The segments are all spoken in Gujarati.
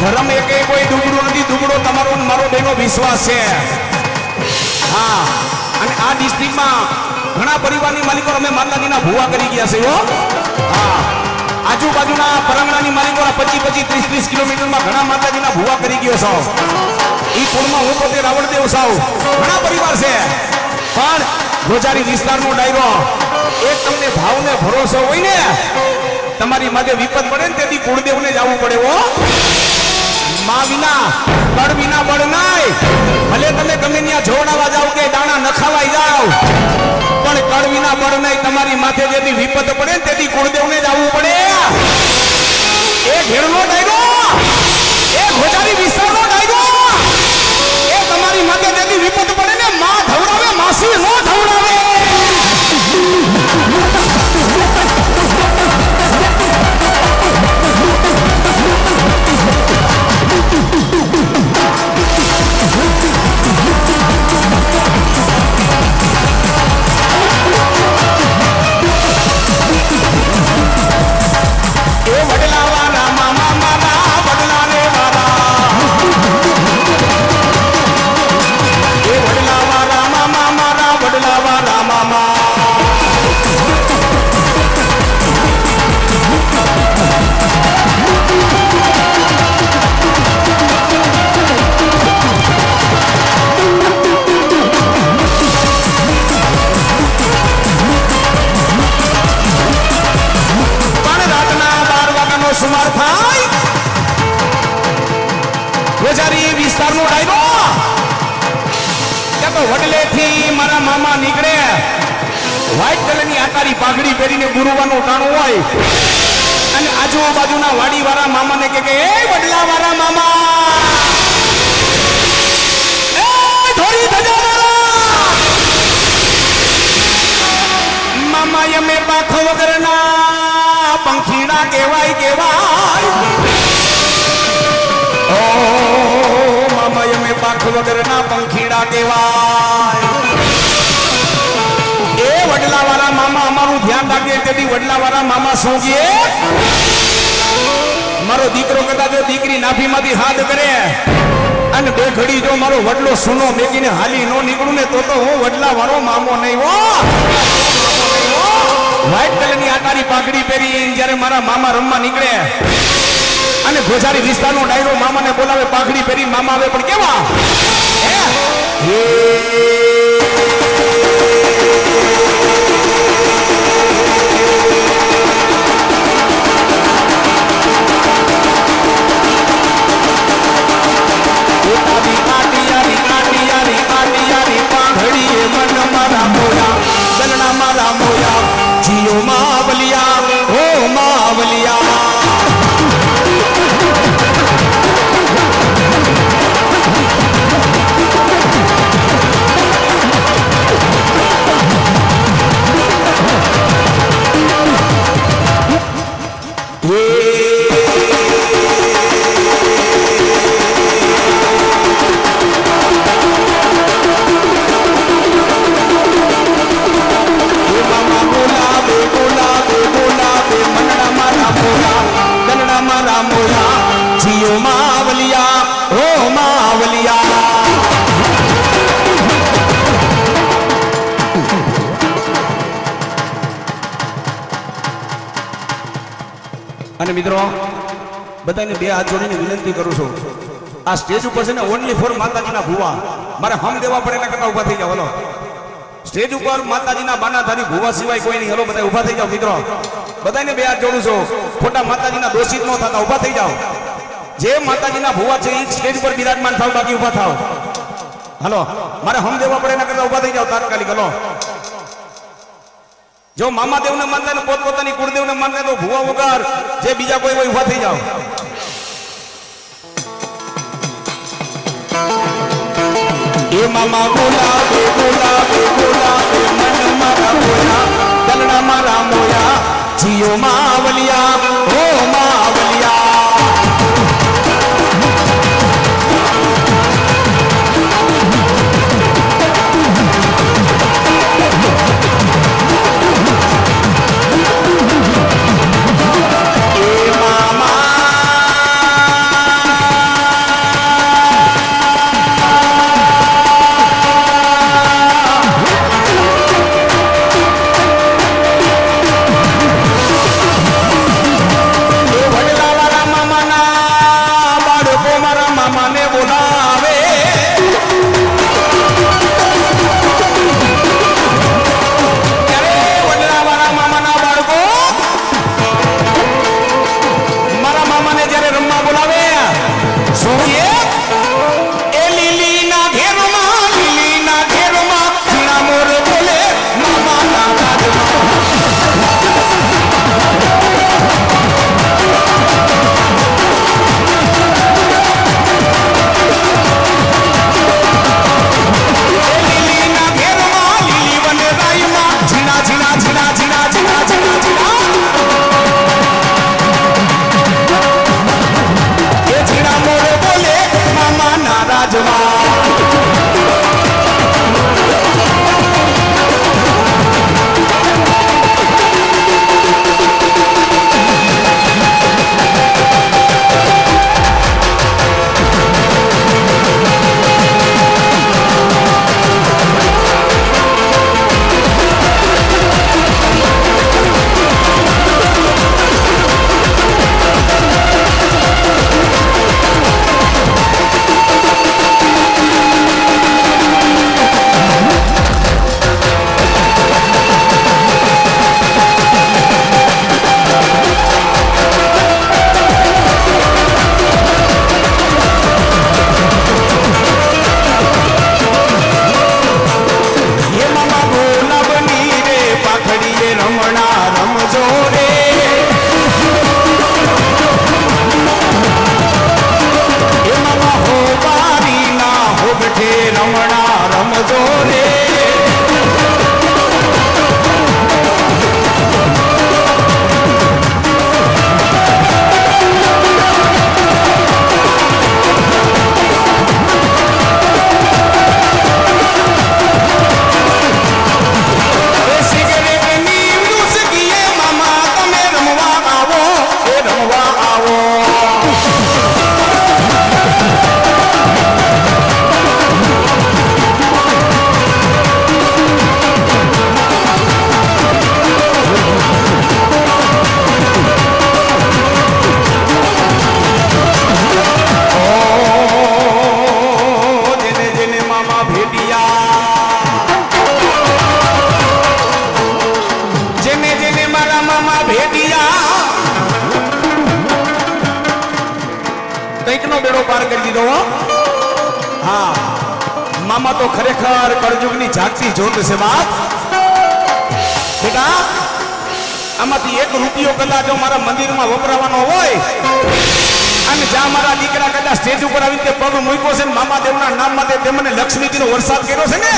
ધર્મ એકે કોઈ દુબળું નથી દુબળો તમારો મારો બેનો વિશ્વાસ છે. હા, અને આ ડિસ્ટ્રિક્ટમાં ઘણા પરિવારની માલિકો અમે માતાજીના ભૂવા કરી ગયા છે, હો. હા, આજુબાજુના પરંગણાની માલિકો પચીસ પચીસ ત્રીસ ત્રીસ કિલોમીટરમાં ઘણા માતાજીના ભૂવા કરી ગયો છો. એ કુળમાં હું પોતે રાવણદેવ સાવ. ઘણા પરિવાર છે. પણ રોજારી વિસ્તારનો ડાયરો એક તમને ભાવને ભરોસો હોય ને, તમારી માથે વિપત પડે ને તેથી કુળદેવને જવું પડે, હો. માં વિના, બળ વિના બળ નાય ભલે તમે ગમે ત્યાં જોડાવા જાવ કે દાણા નખાવાઈ જાવ, પણ કળ વિના બળ નહીં તમારી માથે જેથી વિપત પડે ને તેથી કુળદેવને જવું પડે. એ ઘેરનો ડાયરો, એ ગોજારી વિસ્તારનો કે, એ વડલા વાળા મામા. એ મેં પાખો વગરના પંખીડા કહેવાય કહેવાય. ઓ મેં પાખ વગરના પંખીડા કહેવાય. એ વડલાવાળા મામા અમારું ધ્યાન રાખીએ તેથી વડલાવાળા મામા શું કહે? મારો દીકરો કદાચ દીકરી નાભીમાંથી હાથ કરે અને બે ઘડી જો મારો વડલો સુનો મેકીને હાલી નો નીકળું ને તો તો હું વડલા વાળો મામો નહીં, હો વ્હાઈટ કલરની આટારી પાઘડી પહેરી જ્યારે મારા મામા રમવા નીકળે અને ગોઝારી વિસ્તારનો ડાયરો મામાને બોલાવે, પાઘડી પહેરી મામા આવે, પણ કેવા હે? બધાને બે હાથ જોડીને વિનંતી કરું છું. આ સ્ટેજ ઉપર છે ને ઓનલી ફોર માતાજીના ભુવા. મારે હમ દેવા પડે એના કરતા ઊભા થઈ જાવ હલો. સ્ટેજ ઉપર માતાજીના બાનાધારી ભુવા સિવાય કોઈ નહીં. હલો બધા ઊભા થઈ જાવ મિત્રો. બધાને બે હાથ જોડું છું. ખોટા માતાજીના દોષિત ન થતા ઊભા થઈ જાવ જે માતાજીના ભુવા છે એ સ્ટેજ ઉપર બિરાજમાન થાવ, બાકી ઊભા થાવ. હલો, મારે હમ દેવા પડે એના કરતા ઊભા થઈ જાવ તાત્કાલિક, હલો. જો મામાદેવને માનતા ને પોતપોતાની કુળદેવને માનતા તો ભુવા વગર જે બીજા કોઈ હોય ઊભા થઈ જાવ એ મામા ગુલાબે ગુલાબે ગુલાબે મન મારા મોયા દલડા મારા મોયા, જીઓ માવલિયા હો માવલિયા બેડો પાર કરી દીધો, હા. મામા તો ખરેખર કળજુગની જાગતી જોત છે, બાપ. બેટા, આમાંથી એક રૂપિયો કદાચ જો મારા મંદિરમાં વપરાવાનો હોય, અને જ્યાં મારા દીકરા કદાચ સ્ટેજ ઉપર આવી રીતે પગ મૂક્યો છે મામા દેવના નામ માટે તેમને લક્ષ્મીજીનો વરસાદ કર્યો છે ને,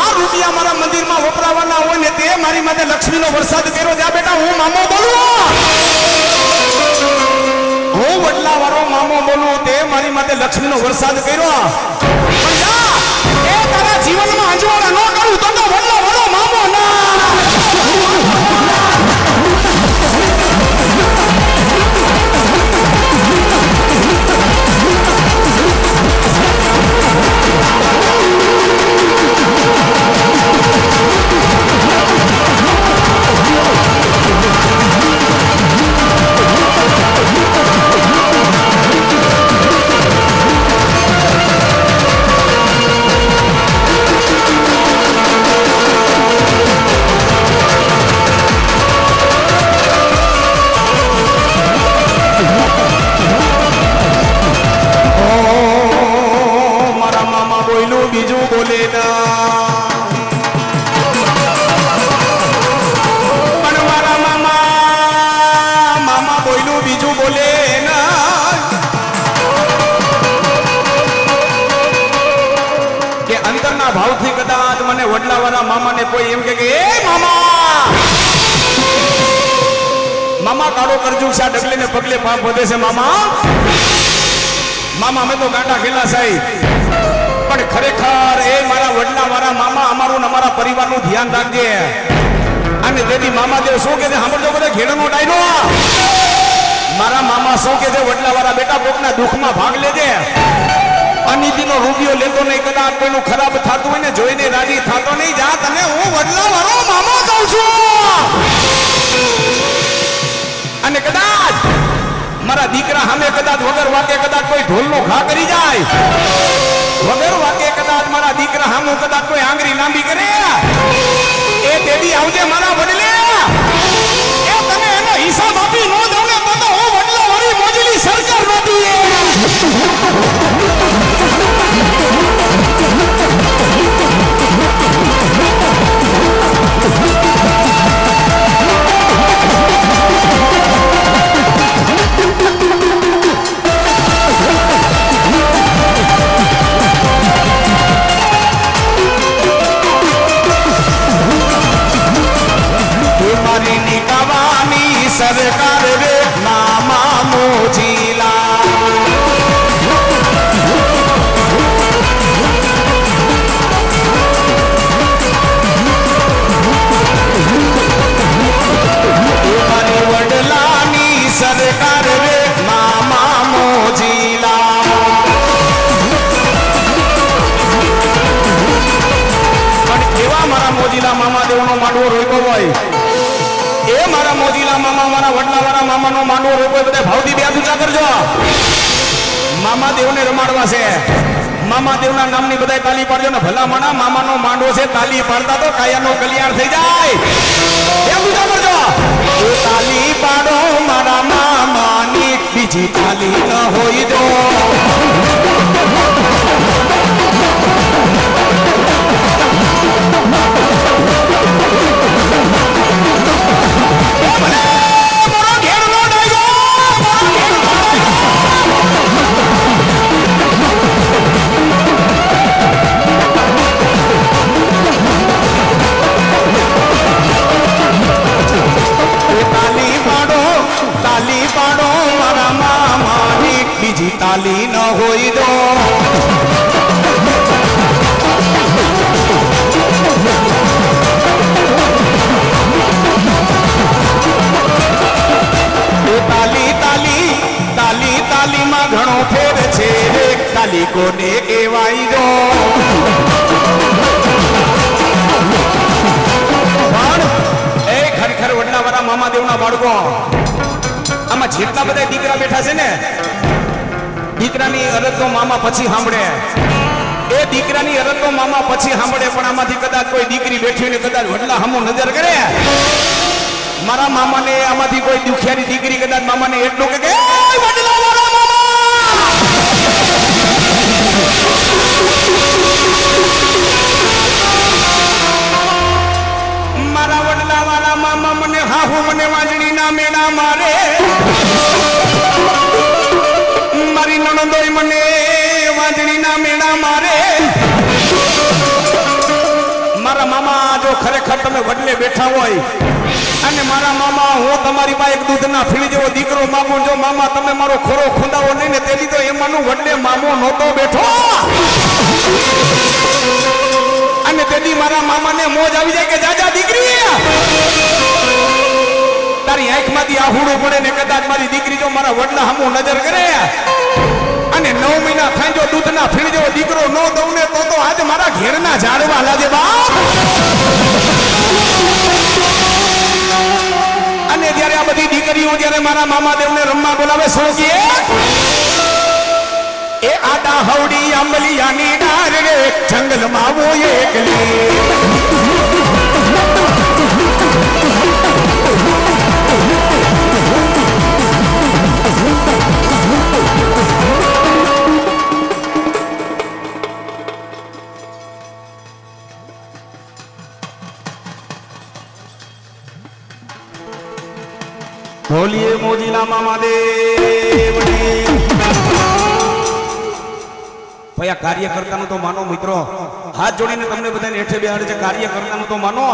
આ રૂપિયા મારા મંદિરમાં વપરાવાના હોય ને તે મારી માટે લક્ષ્મીનો વરસાદ કર્યો છે. બેટા હું મામો બોલું? હું વડલા વાળો મામો બોલું તે મારી માટે લક્ષ્મીનો વરસાદ કર્યો. પણ જા, જીવનમાં અંજવાળા ન કરું તો તો વડલા વાળો મામો ના. ભોલેના પણ મામા મામા બોયલું બીજું બોલે કે અંતરના ભાવથી કદાચ મને વડલાવાળા મામાને કોઈ એમ કે એ મામા! મામા કાળો કરજુ શા ડગલે ને વધે છે, મામા. મામા, અમે તો ગાંડા ખેલા સાહેબ. પણ ખરેખર એ મારા વડલા મારા મામા, અમારું અમારા પરિવારનું ધ્યાન રાખજે. અને તેથી મામાદેવ શું કે સાંભળજો બધા ઘેડાનો ડાયનો મારા મામા શું કે છે વડલા વાળા બેટા, કોકના દુઃખમાં ભાગ લેજે. અનિતિનો રૂપિયો લેતો નહીં, કદાચ કોઈનું ખરાબ થતું હોય ને, જોઈને રાજી થતો નહીં, જા તને હું વડલા વાળો મામા કહું છું. અને કદાચ મારા દીકરા સામે કદાચ વગર વાગે કદાચ કોઈ ઢોલનો ઘા કરી જાય. વગર વાકે કદાચ મારા દીકરા હામો કદાચ કોઈ આંગળી લાંબી કરે. એ તેડી આવજે મારા વડલે. એ તને એનો હિસાબ આપી નો દઉં ને તો હું વડલા વાળી મોજલી સરકાર નહોતી મારા મોજીલા મામા દેવનો માંડવો રોક્યો હોય. એ મારા મોજીલા મામા, મારા વડલા વાળા મામાનો માંડવો રોક્યો બધા ભાવથી બે ઊંચા કરજો. મામા દેવને રમાડવા છે. મામા દેવના નામની બધા તાલી પાડજો ને ભલા માણા મામાનો માંડવો છે, તાલી પાડતા તો કાયાનો કલ્યાણ થઈ જાય. બે ઊંચા કરજો. તાલી પાડો મારા મામાની, બીજી તાલી ન હોય જો મામાદેવના બાળકો. આમાં જેટલા બધા દીકરા બેઠા છે ને દીકરાની અરજ તો મામા પછી સાંભળે. એ દીકરાની અરજ તો મામા પછી સાંભળે પણ આમાંથી કદાચ કોઈ દીકરી બેઠી ને કદાચ વડલા હમો નજર કરે. મારા મામાને આમાંથી કોઈ દુખિયાની દીકરી કદાચ મામાને એટલું કે કે, મામા મને મને વાંજણી ના મેળા મારે. મારી નણંદોય મને વાંજણી ના મેળા મારે. મારા મામા જો ખરેખર તમે વડલે બેઠા હોય, અને મારા મામા, હું તમારી પાસે એક દૂધના ફીણ જેવો દીકરો માગું, જો મામા તમે મારો ખોરો ખુંદાવો નહીં ને તેની તો એમાંનું વડલે મામો નહોતો બેઠો. અને તેથી મારા મામાને મોજ આવી જાય કે જાજા દીકરી. તારી આંખમાંથી આહુડું પડે ને કદાચ મારી દીકરી જો મારા વડલા હમું નજર કરે. અને નવ મહિના થાય જો દૂધના ફીણ જેવો દીકરો ન દઉં ને તો તો આજે મારા ઘેરના ઝાડવા લાગે બાપ. અને જ્યારે આ બધી દીકરીઓ જ્યારે મારા મામા દેવને રમવા બોલાવે કહે એ આડા હવડી આંબલિયાની ડાર રે, જંગલમાં આવો એકલી. બોલીએ મોજીલા મામા દેવની ભાઈ, આ કાર્યકર્તાનું તો માનો, મિત્રો. હાથ જોડીને તમને બધાને હેઠે બેહાડે છે, કાર્યકર્તાનું તો માનો.